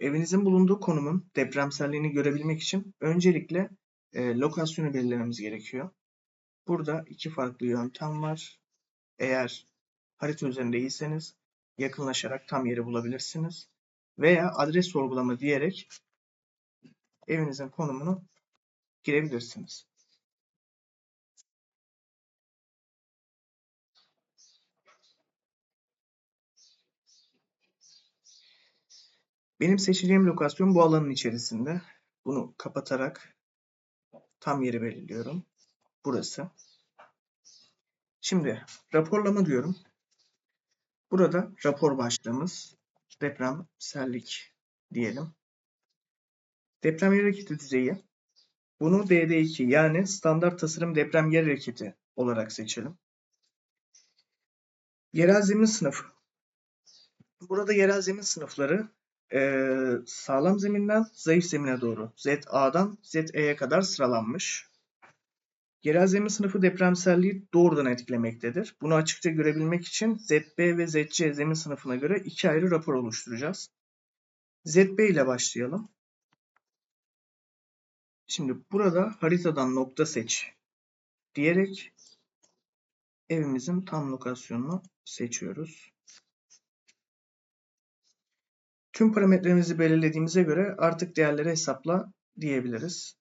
evinizin bulunduğu konumun depremselliğini görebilmek için öncelikle e, lokasyonu belirlememiz gerekiyor. Burada iki farklı yöntem var. Eğer harita üzerinde değilseniz yakınlaşarak tam yeri bulabilirsiniz. Veya adres sorgulama diyerek evinizin konumunu girebilirsiniz. Benim seçeceğim lokasyon bu alanın içerisinde. Bunu kapatarak tam yeri belirliyorum. Burası. Şimdi raporlama diyorum. Burada rapor başlığımız depremsellik diyelim. Deprem yer hareketi düzeyi. Bunu DD2 yani standart tasarım deprem yer hareketi olarak seçelim. Yerel zemin sınıfı. Burada yerel zemin sınıfları eee, sağlam zeminden zayıf zemine doğru ZA'dan ZE'ye kadar sıralanmış. Yerel zemin sınıfı depremselliği doğrudan etkilemektedir. Bunu açıkça görebilmek için ZB ve ZC zemin sınıfına göre iki ayrı rapor oluşturacağız. ZB ile başlayalım. Şimdi burada haritadan nokta seç diyerek evimizin tam lokasyonunu seçiyoruz. Tüm parametrelerimizi belirlediğimize göre artık değerleri hesapla diyebiliriz.